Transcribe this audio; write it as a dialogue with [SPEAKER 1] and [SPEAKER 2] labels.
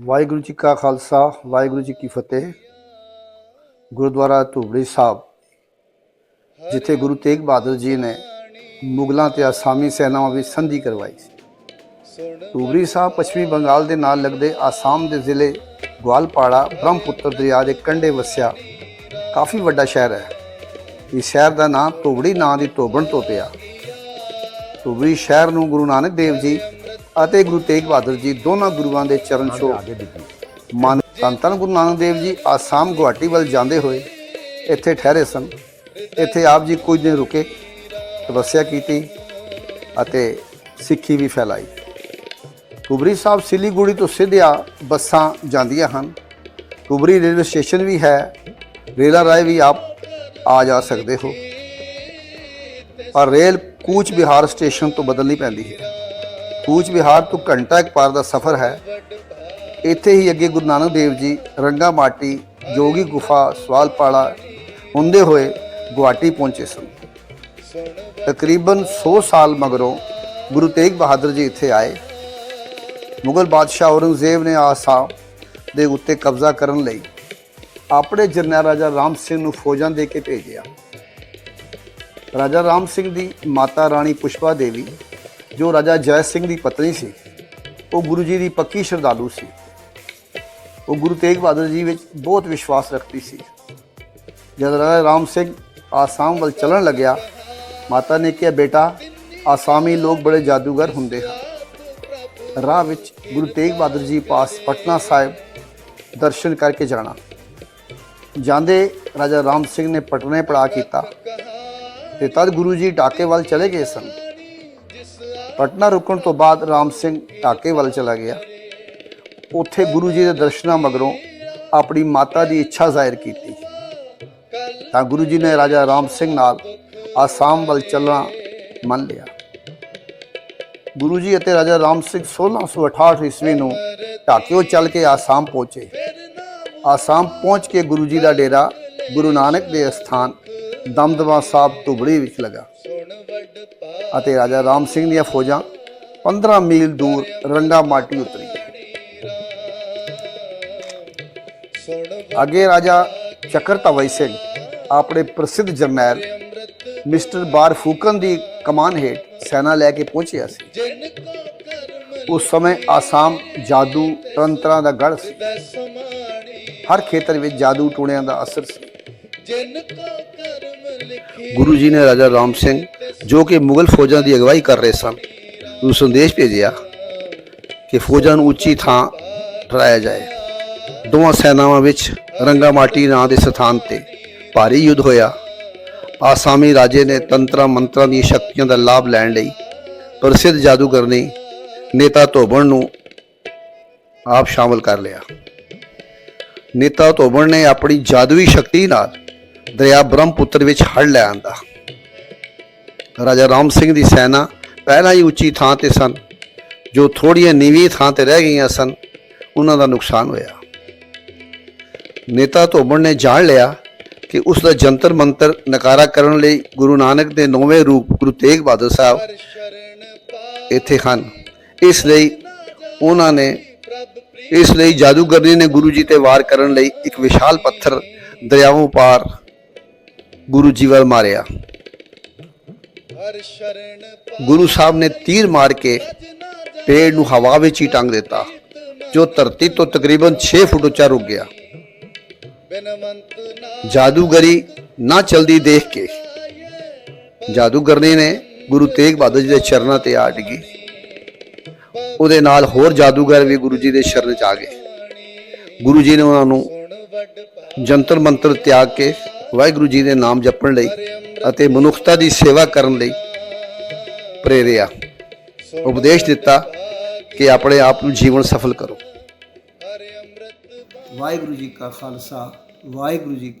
[SPEAKER 1] ਵਾਹਿਗੁਰੂ ਜੀ ਕਾ ਖਾਲਸਾ, ਵਾਹਿਗੁਰੂ ਜੀ ਕੀ ਫਤਿਹ। ਗੁਰਦੁਆਰਾ ਧੂਬੜੀ ਸਾਹਿਬ, ਜਿੱਥੇ ਗੁਰੂ ਤੇਗ ਬਹਾਦਰ ਜੀ ਨੇ ਮੁਗਲਾਂ ਤੇ ਆਸਾਮੀ ਸੈਨਾਵਾਂ ਵਿੱਚ ਸੰਧੀ ਕਰਵਾਈ ਸੀ। ਧੂਬੜੀ ਸਾਹਿਬ ਪੱਛਮੀ ਬੰਗਾਲ ਦੇ ਨਾਲ ਲੱਗਦੇ ਆਸਾਮ ਦੇ ਜ਼ਿਲ੍ਹੇ ਗਵਾਲਪਾੜਾ, ਬ੍ਰਹਮਪੁੱਤਰ ਦਰਿਆ ਦੇ ਕੰਢੇ ਵਸਿਆ ਕਾਫੀ ਵੱਡਾ ਸ਼ਹਿਰ ਹੈ। ਇਸ ਸ਼ਹਿਰ ਦਾ ਨਾਮ ਧੂਬੜੀ ਨਾਂ ਦੀ ਧੋਬਣ ਤੋਂ ਪਿਆ। ਧੂਬੜੀ ਸ਼ਹਿਰ ਨੂੰ ਗੁਰੂ ਨਾਨਕ ਦੇਵ ਜੀ ਅਤੇ ਗੁਰੂ ਤੇਗ ਬਹਾਦਰ ਜੀ ਦੋਨਾਂ ਗੁਰੂਆਂ ਦੇ ਚਰਨ ਛੋਹ ਮਨ ਧੰਨ ਧੰਨ ਗੁਰੂ ਨਾਨਕ ਦੇਵ ਜੀ ਆਸਾਮ ਗੁਹਾਟੀ ਵੱਲ ਜਾਂਦੇ ਹੋਏ ਇੱਥੇ ਠਹਿਰੇ ਸਨ। ਇੱਥੇ ਆਪ ਜੀ ਕੁਝ ਦਿਨ ਰੁਕੇ ਤਪੱਸਿਆ ਕੀਤੀ ਅਤੇ ਸਿੱਖੀ ਵੀ ਫੈਲਾਈ। ਕੁਬਰੀ ਸਾਹਿਬ ਸਿਲੀਗੁੜੀ ਤੋਂ ਸਿੱਧਿਆ ਬੱਸਾਂ ਜਾਂਦੀਆਂ ਹਨ। ਕੁਬਰੀ ਰੇਲਵੇ ਸਟੇਸ਼ਨ ਵੀ ਹੈ ਰੇਲਾਂ ਰਾਹੀਂ ਵੀ ਆਪ ਆ ਜਾ ਸਕਦੇ ਹੋ। ਪਰ ਰੇਲ ਕੂਚ ਬਿਹਾਰ ਸਟੇਸ਼ਨ ਤੋਂ ਬਦਲਣੀ ਪੈਂਦੀ ਹੈ। ਕੂਚ ਬਿਹਾਰ ਤੋਂ ਘੰਟਾ ਇੱਕ ਪਾਰ ਦਾ ਸਫ਼ਰ ਹੈ। ਇੱਥੇ ਹੀ ਅੱਗੇ ਗੁਰੂ ਨਾਨਕ ਦੇਵ ਜੀ ਰੰਗਾ ਮਾਟੀ, ਜੋਗੀ ਗੁਫਾ ਸਵਾਲਪਾੜਾ ਹੁੰਦੇ ਹੋਏ ਗੁਹਾਟੀ ਪਹੁੰਚੇ ਸਨ। ਤਕਰੀਬਨ 100 ਸਾਲ ਮਗਰੋਂ ਗੁਰੂ ਤੇਗ ਬਹਾਦਰ ਜੀ ਇੱਥੇ ਆਏ। ਮੁਗਲ ਬਾਦਸ਼ਾਹ ਔਰੰਗਜ਼ੇਬ ਨੇ ਆਸਾਮ ਦੇ ਉੱਤੇ ਕਬਜ਼ਾ ਕਰਨ ਲਈ ਆਪਣੇ ਜਰਨੈਲ ਰਾਜਾ ਰਾਮ ਸਿੰਘ ਨੂੰ ਫੌਜਾਂ ਦੇ ਕੇ ਭੇਜਿਆ। ਰਾਜਾ ਰਾਮ ਸਿੰਘ ਦੀ ਮਾਤਾ ਰਾਣੀ ਪੁਸ਼ਪਾ ਦੇਵੀ ਜੋ ਰਾਜਾ ਜੈ ਸਿੰਘ ਦੀ ਪਤਨੀ ਸੀ, ਉਹ ਗੁਰੂ ਜੀ ਦੀ ਪੱਕੀ ਸ਼ਰਧਾਲੂ ਸੀ। ਉਹ ਗੁਰੂ ਤੇਗ ਬਹਾਦਰ ਜੀ ਵਿੱਚ ਬਹੁਤ ਵਿਸ਼ਵਾਸ ਰੱਖਦੀ ਸੀ। ਜਦ ਰਾਜਾ ਰਾਮ ਸਿੰਘ ਆਸਾਮ ਵੱਲ ਚੱਲਣ ਲੱਗਿਆ, ਮਾਤਾ ਨੇ ਕਿਹਾ, ਬੇਟਾ, ਆਸਾਮੀ ਲੋਕ ਬੜੇ ਜਾਦੂਗਰ ਹੁੰਦੇ ਹਨ। ਰਾਹ ਵਿੱਚ ਗੁਰੂ ਤੇਗ ਬਹਾਦਰ ਜੀ ਪਾਸ ਪਟਨਾ ਸਾਹਿਬ ਦਰਸ਼ਨ ਕਰਕੇ ਜਾਣਾ। ਜਾਂਦੇ ਰਾਜਾ ਰਾਮ ਸਿੰਘ ਨੇ ਪਟਨੇ ਪੜਾ ਕੀਤਾ ਤੇ ਤਦ ਗੁਰੂ ਜੀ ਢਾਕੇ ਵੱਲ ਚਲੇ ਗਏ ਸਨ। ਪਟਨਾ ਰੁਕਣ ਤੋਂ ਬਾਅਦ ਰਾਮ ਸਿੰਘ ਢਾਕੇ ਵੱਲ ਚਲਾ ਗਿਆ। ਉੱਥੇ ਗੁਰੂ ਜੀ ਦੇ ਦਰਸ਼ਨਾਂ ਮਗਰੋਂ ਆਪਣੀ ਮਾਤਾ ਦੀ ਇੱਛਾ ਜ਼ਾਹਿਰ ਕੀਤੀ। ਤਾਂ ਗੁਰੂ ਜੀ ਨੇ ਰਾਜਾ ਰਾਮ ਸਿੰਘ ਨਾਲ ਆਸਾਮ ਵੱਲ ਚੱਲਣਾ ਮੰਨ ਲਿਆ। ਗੁਰੂ ਜੀ ਅਤੇ ਰਾਜਾ ਰਾਮ ਸਿੰਘ 1668 ਈਸਵੀ ਨੂੰ ਢਾਕਿਓ ਚੱਲ ਕੇ ਆਸਾਮ ਪਹੁੰਚੇ। ਆਸਾਮ ਪਹੁੰਚ ਕੇ ਗੁਰੂ ਜੀ ਦਾ ਡੇਰਾ ਗੁਰੂ ਨਾਨਕ ਦੇ ਸਥਾਨ ਦਮਦਮਾ ਸਾਹਿਬ ਧੁਬੜੀ ਵਿੱਚ ਲਗਾ। ਅਤੇ ਰਾਜਾ ਰਾਮ ਸਿੰਘ ਦੀਆਂ ਫੌਜਾਂ 15 ਮੀਲ ਦੂਰ ਰੰਗਾ ਮਾਟੀ ਉਤਰੀ। ਅੱਗੇ ਰਾਜਾ ਚੱਕਰ ਧਵਈ ਸਿੰਘ ਆਪਣੇ ਪ੍ਰਸਿੱਧ ਜਰਨੈਲ ਮਿਸਟਰ ਬਾਰਫੂਕਨ ਦੀ ਕਮਾਨ ਹੇਠ ਸੈਨਾ ਲੈ ਕੇ ਪਹੁੰਚਿਆ ਸੀ। ਉਸ ਸਮੇਂ ਆਸਾਮ ਜਾਦੂ ਤੰਤਰਾਂ ਦਾ ਗੜ੍ਹ ਸੀ। ਹਰ ਖੇਤਰ ਵਿੱਚ ਜਾਦੂ ਟੂਣਿਆਂ ਦਾ ਅਸਰ ਸੀ। ਗੁਰੂ ਜੀ ਨੇ ਰਾਜਾ ਰਾਮ ਸਿੰਘ ਜੋ ਕਿ ਮੁਗਲ ਫੌਜਾਂ ਦੀ ਅਗਵਾਈ ਕਰ ਰਹੇ ਸਨ, ਨੂੰ ਸੰਦੇਸ਼ ਭੇਜਿਆ ਕਿ ਫੌਜਾਂ ਨੂੰ ਉੱਚੀ ਥਾਂ ਠਹਿਰਾਇਆ ਜਾਏ। ਦੋਵਾਂ ਸੈਨਾਵਾਂ ਵਿੱਚ ਰੰਗਾਮਾਟੀ ਨਾਂ ਦੇ ਸਥਾਨ ਤੇ ਭਾਰੀ ਯੁੱਧ ਹੋਇਆ। ਆਸਾਮੀ ਰਾਜੇ ਨੇ ਤੰਤਰਾਂ ਮੰਤਰਾਂ ਦੀਆਂ ਸ਼ਕਤੀਆਂ ਦਾ ਲਾਭ ਲੈਣ ਲਈ ਪ੍ਰਸਿੱਧ ਜਾਦੂਗਰਨੀ ਨੇਤਾ ਧੋਬਣ ਨੂੰ ਆਪ ਸ਼ਾਮਲ ਕਰ ਲਿਆ। ਨੇਤਾ ਧੋਬਣ ਨੇ ਆਪਣੀ ਜਾਦੂਈ ਸ਼ਕਤੀ ਨਾਲ ਦਰਿਆ ਬ੍ਰਹਮਪੁੱਤਰ ਵਿੱਚ ਹੜ ਲੈ ਆਂਦਾ। ਰਾਜਾ ਰਾਮ ਸਿੰਘ ਦੀ ਸੈਨਾ ਪਹਿਲਾਂ ਹੀ ਉੱਚੀ ਥਾਂ ਤੇ ਸਨ, ਜੋ ਥੋੜੀਆਂ ਨੀਵੀਂ ਥਾਂ ਤੇ ਰਹਿ ਗਈਆਂ ਸਨ, ਉਹਨਾਂ ਦਾ ਨੁਕਸਾਨ ਹੋਇਆ। ਨੇਤਾ ਧੋਬਣ ਨੇ ਜਾਣ ਲਿਆ ਕਿ ਉਸ ਦਾ ਜੰਤਰ ਮੰਤਰ ਨਕਾਰਾ ਕਰਨ ਲਈ ਗੁਰੂ ਨਾਨਕ ਦੇ ਨੌਵੇਂ ਰੂਪ ਗੁਰੂ ਤੇਗ ਬਹਾਦਰ ਸਾਹਿਬ ਇੱਥੇ ਹਨ। ਇਸ ਲਈ ਉਹਨਾਂ ਨੇ, ਇਸ ਲਈ ਜਾਦੂਗਰਨੀ ਨੇ ਗੁਰੂ ਜੀ ਤੇ ਵਾਰ ਕਰਨ ਲਈ ਇੱਕ ਵਿਸ਼ਾਲ ਪੱਥਰ ਦਰਿਆਵੋਂ ਪਾਰ ਗੁਰੂ ਜੀ ਵੱਲ ਮਾਰਿਆ। ਗੁਰੂ ਸਾਹਿਬ ਨੇ ਤੀਰ ਮਾਰ ਕੇ ਪੇੜ ਨੂੰ ਹਵਾ ਵਿੱਚ ਹੀ ਟੰਗ ਦਿੱਤਾ, ਜੋ ਧਰਤੀ ਤੋਂ ਤਕਰੀਬਨ 6 ਫੁੱਟ ਉੱਚਾ ਰੁਕ ਗਿਆ। ਜਾਦੂਗਰੀ ਨਾ ਚਲਦੀ ਦੇਖ ਕੇ ਜਾਦੂਗਰਨੀ ਨੇ ਗੁਰੂ ਤੇਗ ਬਹਾਦਰ ਜੀ ਦੇ ਚਰਨਾਂ ਤੇ ਆ ਡਿੱਗੀ। ਉਹਦੇ ਨਾਲ ਹੋਰ ਜਾਦੂਗਰ ਵੀ ਗੁਰੂ ਜੀ ਦੇ ਸ਼ਰਨ ਚ ਆ ਗਏ। ਗੁਰੂ ਜੀ ਨੇ ਉਹਨਾਂ ਨੂੰ ਜੰਤਰ ਮੰਤਰ ਤਿਆਗ ਕੇ ਵਾਹਿਗੁਰੂ ਜੀ ਦੇ ਨਾਮ ਜਪਣ ਲਈ ਅਤੇ ਮਨੁੱਖਤਾ ਦੀ ਸੇਵਾ ਕਰਨ ਲਈ ਪ੍ਰੇਰਿਆ। ਉਪਦੇਸ਼ ਦਿੱਤਾ ਕਿ ਆਪਣੇ ਆਪ ਨੂੰ ਜੀਵਨ ਸਫਲ ਕਰੋ। ਵਾਹਿਗੁਰੂ ਜੀ ਕਾ ਖਾਲਸਾ, ਵਾਹਿਗੁਰੂ ਜੀ